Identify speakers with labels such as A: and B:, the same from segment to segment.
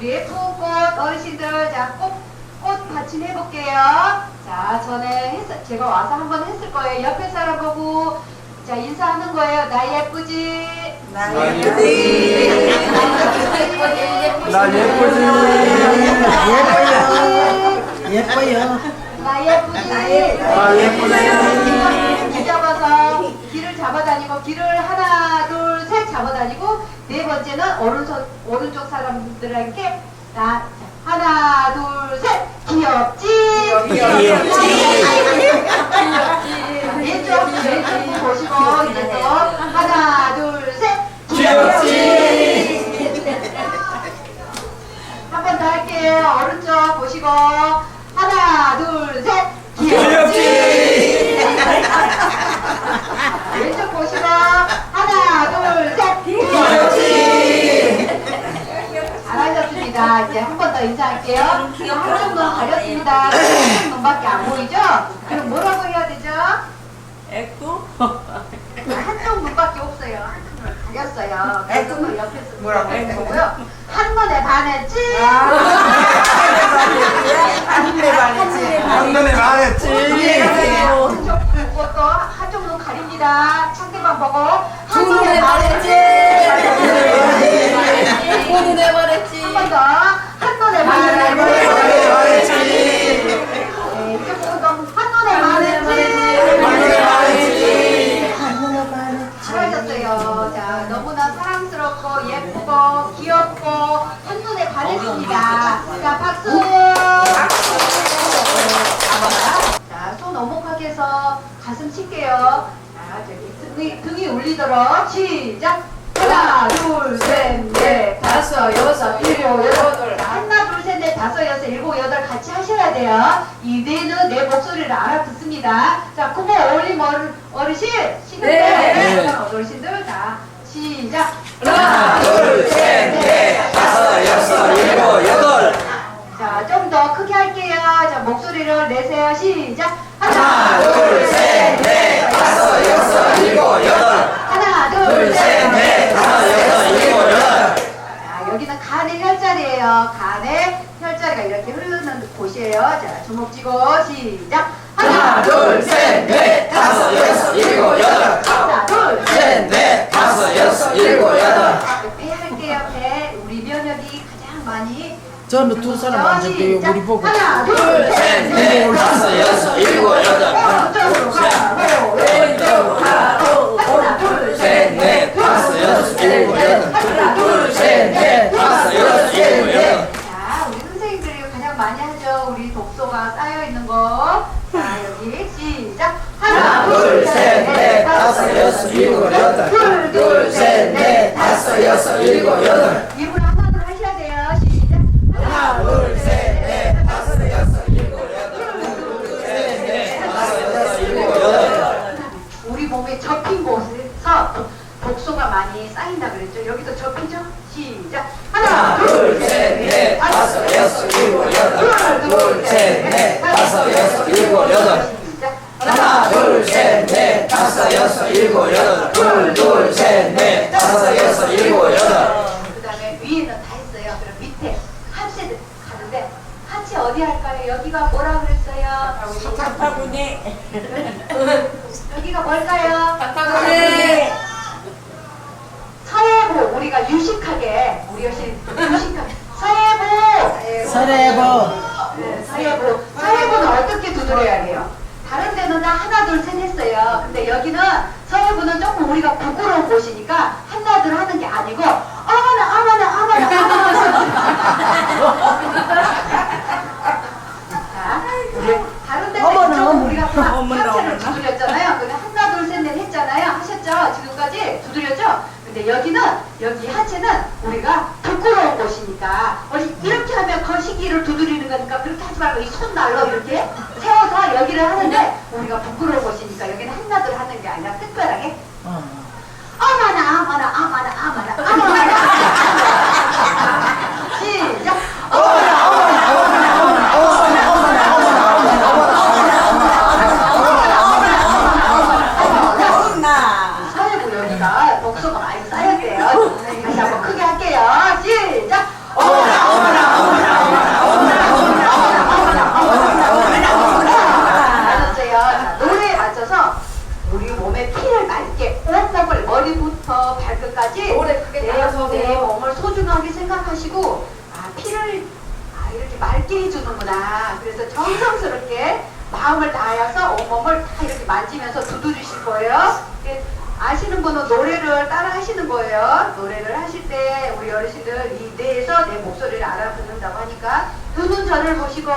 A: 우리 예쁜 꽃 어르신들 자 꽃, 꽃 받침 해볼게요. 자 전에 했, 제가 와서 한번 했을 거예요. 옆에 사람 보고 자 인사하는 거예요. 나 예쁘지?
B: 나
A: 예쁘지?
B: 나 예쁘지?
C: 예뻐요. 예뻐요.
A: 나 예쁘지?
B: 나 예쁘지?
A: 길을 잡아다니고 길을 하나 둘 셋 잡아다니고 네 번째는 오른쪽 오른쪽 사람들에게 나 하나 둘 셋 귀엽지?
B: 귀엽지?
A: 왼쪽 왼쪽 보시고 한번더 인사할게요. 한쪽 눈 가렸습니다. 한쪽 눈밖에 안 보이죠? 그럼 뭐라고 해야 되죠?
C: 애꾸?
A: 한쪽 눈밖에 없어요. 한쪽 눈을 가렸어요. 그래서 그 옆에서
B: 뭐라고
A: 이렇게 보고요. 한 눈에 반했지?
C: 한눈에 반했지.
B: 한눈에 반했지?
A: 한쪽 보고 또 한쪽 눈 가립니다. 상대방 보고 한 눈에
C: 눈에
A: 반했지?
C: 눈에 말했지.
A: 자, 박수. 자, 손 오목하게 해서 가슴 칠게요. 자, 저기 등이, 등이 울리도록 시작. 하나, 둘, 셋, 넷, 다섯, 여섯, 일곱, 여덟. 자, 하나, 둘, 셋, 넷, 다섯, 여섯, 일곱, 여덟 같이 하셔야 돼요. 이 뇌는 내 목소리를 알아듣습니다. 자, 어린 어르, 어르신 시는데
C: 네.
A: 자, 어르신들 자 시작.
B: 하나, 둘, 셋, 넷, 다섯, 여섯, 일곱, 여덟.
A: 자, 좀 더 크게 할게요. 자, 목소리를 내세요. 시작.
B: 하나, 둘, 셋, 넷, 다섯, 여섯, 일곱, 여덟.
A: 하나, 둘,
B: 둘, 셋, 넷, 다섯, 여섯, 일곱, 여덟.
A: 자, 여기는 간의 혈자리예요. 간의 혈자리가 이렇게 흐르는 곳이에요. 자, 주먹 쥐고 시작.
B: 하나, 둘, 셋, 넷, 다섯, 여섯, 일곱, 여덟.
A: 하나, 둘,
B: 셋, 넷, 다섯, 여섯, 일곱, 여덟.
A: 배 할게요. 배. 우리 면역이 가장 많이
C: 저는 두 사람 앉았대요. 우리 보고.
A: 하나, 둘,
B: 셋,
A: 셋,
B: 넷, 다섯, 여섯, 일곱, 여덟.
A: 오른쪽으로 가고 왼쪽으로 가고 하나, 둘,
B: 셋, 넷, 다섯, 여섯, 일곱, 여덟.
A: 하나, 둘,
B: 셋, 넷, 다섯, 여섯, 일곱, 여덟.
A: 자, 우리 선생님들이 가장 많이 하죠. 우리 독소가 쌓여 있는 거. 자, 여기 시작.
B: 하나, 둘, 셋, 넷, 다섯, 여섯, 일곱, 여덟.
A: 둘,
B: 둘, 셋, 넷, 다섯, 여섯, 일곱, 여덟.
A: 입을 한 번으로 하셔야 돼요. 시작.
B: 하나, 둘, 셋, 넷, 다섯, 여섯, 일곱, 여덟. 둘, 셋, 넷, 다섯, 여섯, 일곱, 여덟.
A: 우리 몸에 접힌 곳에서 독- 독소가 많이 쌓인다 그랬죠. 여기도 접히죠. 시작.
B: 하나, 둘, 셋, 넷, 다섯, 여섯, 일곱, 여덟. 둘, 셋, 넷, 다섯, 여섯, 일곱, 여덟. 하나, 둘, 셋, 넷, 다섯, 여섯, 일곱, 여덟. 둘, 둘, 셋, 넷, 다섯, 여섯, 일곱, 여덟.
A: 그 다음에 위에는 다 했어요. 그럼 밑에 하체 하체 어디 할까요? 여기가 뭐라 그랬어요?
C: 탁탁하니.
A: 여기가 뭘까요?
C: 탁탁하니.
A: 서해부 우리가 유식하게 우리 여신 유식하게 서해부
C: 서래보.
A: 네, 서해부 서해부는 어떻게 두드려야 돼요? 다른 데는 다 하나 둘 셋 했어요. 근데 여기는 서해부는 조금 우리가 부끄러운 곳이니까 어떤 날로 만지면서 두드리실 거예요 아시는 분은 노래를 따라 하시는 거예요 노래를 하실 때 우리 어르신들 이 뇌에서 내 목소리를 알아듣는다고 하니까 눈은 저를 보시고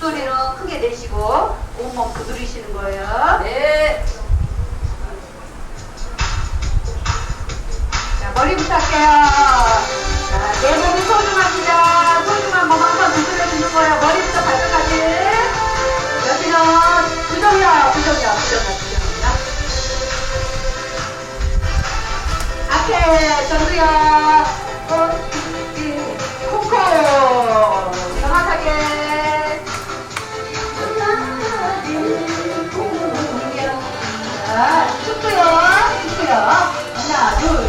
A: 소리는 크게 내시고 온몸 두드리시는 거예요
B: 네.
A: 자, 머리부터 할게요. 자, 내 몸이 소중합니다. 앞에 정수야. 어, 이, 콩콩. 정확하게. 자, 축구요, 축구요. 하나, 둘,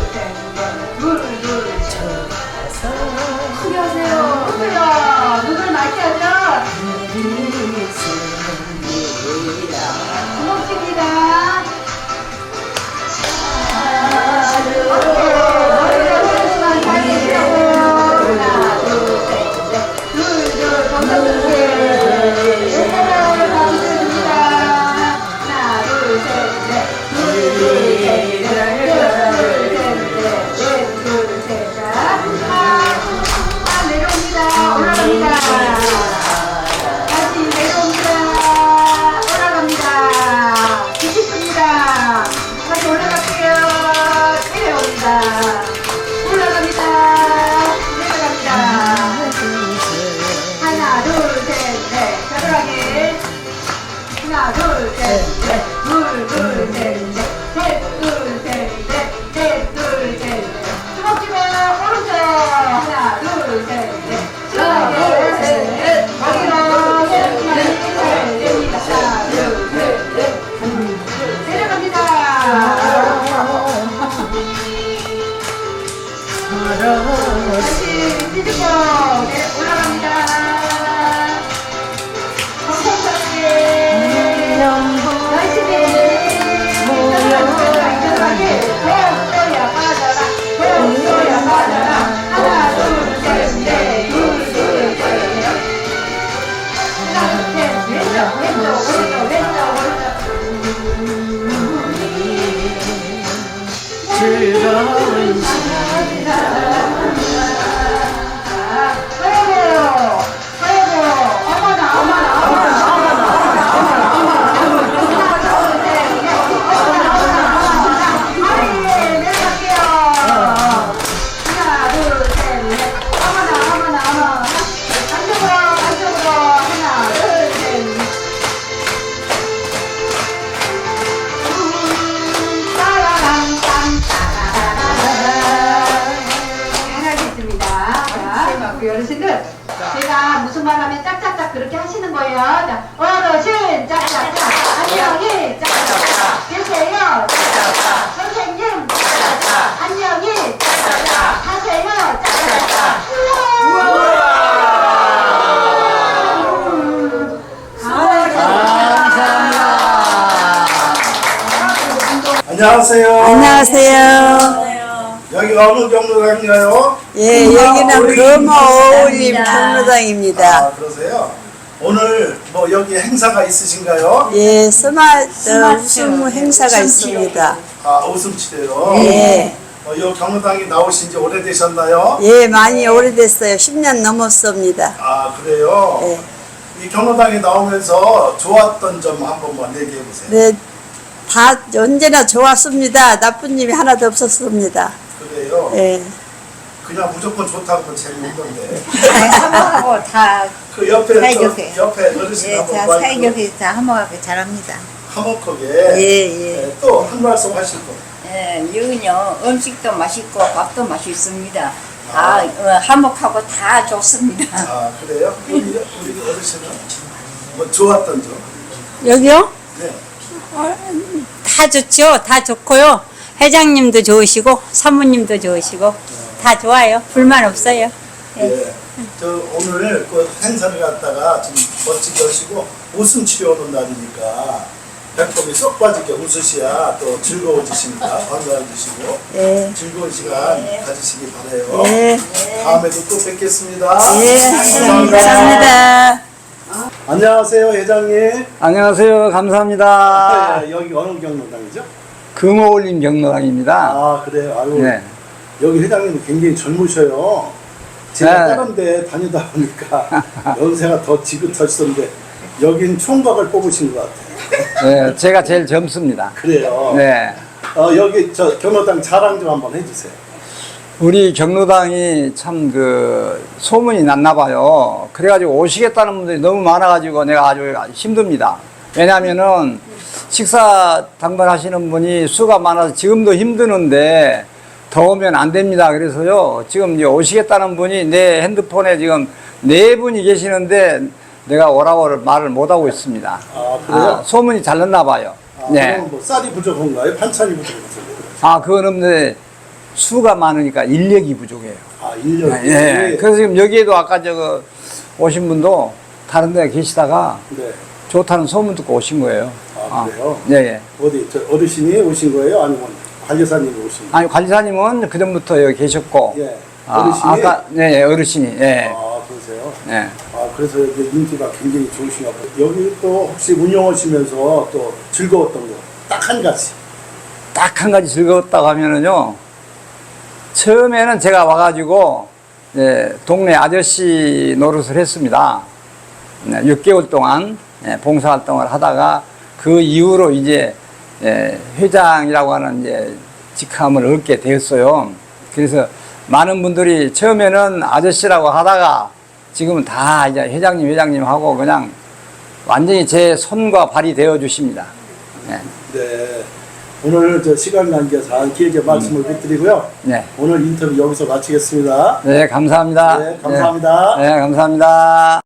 A: 오 어르신들, 제가 무슨 말 하면 짝짝짝 그렇게 하시는 거예요. 자, 어르신, 짝짝짝. 안녕히, 짝짝짝. 계세요, 짝짝짝. 선생님, 짝짝짝. 안녕히, 짝짝짝. 하세요, 짝짝짝.
D: 안녕하세요.
C: 안녕하세요.
D: 여기가 어느 경로당인가요?
C: 예, 여기는 금호 어울림 경로당입니다.
D: 아, 그러세요? 오늘 뭐 여기 행사가 있으신가요?
C: 예, 스마트 웃음 행사가 있습니다.
D: 아, 웃음 치료요.
C: 예,
D: 어, 이 경로당에 나오신 지 오래되셨나요?
C: 예, 많이 오래됐어요. 10년 넘었습니다.
D: 아, 그래요?
C: 예,
D: 이 경로당에 나오면서 좋았던 점 한 번만 얘기해 보세요.
C: 네, 다 언제나 좋았습니다. 나쁜 일이 하나도 없었습니다.
D: 그래요?
C: 예,
D: 그냥 무조건 좋다고 재미없는데.
E: 사모하고 다,
D: 그 옆에,
E: 사이좋게.
D: 저, 옆에 어르신
E: 예,
D: 한번
E: 다 사이좋게 다 화목하게 잘합니다.
D: 화목하게
C: 예, 예.
D: 또 한 말씀 하실 거.
E: 예, 여기요, 음식도 맛있고 밥도 맛있습니다. 다 어, 화목하고 다 좋습니다.
D: 아, 그래요? 우리, 우리 어르신은 뭐 좋았던 점?
F: 여기요?
D: 네.
F: 다 좋죠. 다 좋고요. 회장님도 좋으시고 사모님도 좋으시고 다 좋아요. 불만 없어요.
D: 예. 저 오늘 그 행사를 갖다가 좀 멋지게 하시고 웃음 치료하는 날이니까 배꼽이 쏙 빠지게 웃으셔야 또 즐거워지십니다. 건강해지시고
C: 예.
D: 즐거운 시간 가지시기 바래요.
C: 예.
D: 다음에도 또 뵙겠습니다.
C: 예. 감사합니다.
D: 안녕하세요, 회장님.
B: 안녕하세요. 감사합니다.
D: 네, 여기 어느 경로당이죠?
B: 금호올림 경로당입니다.
D: 아, 그래요. 아유,
B: 네.
D: 여기 회장님은 굉장히 젊으셔요. 제가
B: 네.
D: 다른 데 다니다 보니까 연세가 더 지긋하시던데 여긴 총각을 뽑으신 것 같아요.
B: 네, 제가 제일 젊습니다.
D: 그래요.
B: 네.
D: 어, 여기 저 경로당 자랑 좀 한번 해주세요.
B: 우리 경로당이 참 그 소문이 났나 봐요. 그래가지고 오시겠다는 분들이 너무 많아가지고 내가 아주 힘듭니다. 왜냐면은 식사 당번하시는 분이 수가 많아서 지금도 힘드는데 더우면 안 됩니다. 그래서요. 지금 오시겠다는 분이 내 핸드폰에 지금 네 분이 계시는데 내가 오라고 말을 못 하고 있습니다.
D: 아, 그래요?
B: 아, 소문이 잘 났나 봐요.
D: 아,
B: 네.
D: 그럼 뭐 쌀이 부족한가요? 반찬이 부족한가요?
B: 아, 그건 없는데 수가 많으니까 인력이 부족해요.
D: 아, 1년.
B: 예. 그래서 지금 여기에도 아까 저거 오신 분도 다른 데 계시다가
D: 네.
B: 좋다는 소문 듣고 오신 거예요.
D: 아, 그래요?
B: 예, 예.
D: 어디, 저 어르신이 오신 거예요? 아니면 관리사님이 오신?
B: 아니, 관리사님은 그 전부터 여기 계셨고.
D: 예.
B: 아,
D: 어르신이?
B: 아까, 네, 예, 어르신이, 예.
D: 아, 그러세요?
B: 예.
D: 아, 그래서 여기 인기가 굉장히 좋으신가 봐요. 여기 또 혹시 운영하시면서 또 즐거웠던 거 딱 한 가지.
B: 딱 한 가지 즐거웠다고 하면은요. 처음에는 제가 와가지고, 예, 동네 아저씨 노릇을 했습니다. 네, 6개월 동안 예, 봉사활동을 하다가 그 이후로 이제 예, 회장이라고 하는 이제 직함을 얻게 되었어요. 그래서 많은 분들이 처음에는 아저씨라고 하다가 지금은 다 이제 회장님, 회장님 하고 그냥 완전히 제 손과 발이 되어 주십니다. 네.
D: 네. 오늘 저 시간 관계상 길게 말씀을 못 드리고요.
B: 네.
D: 오늘 인터뷰 여기서 마치겠습니다.
B: 네, 감사합니다.
D: 네, 감사합니다.
B: 네, 네, 감사합니다.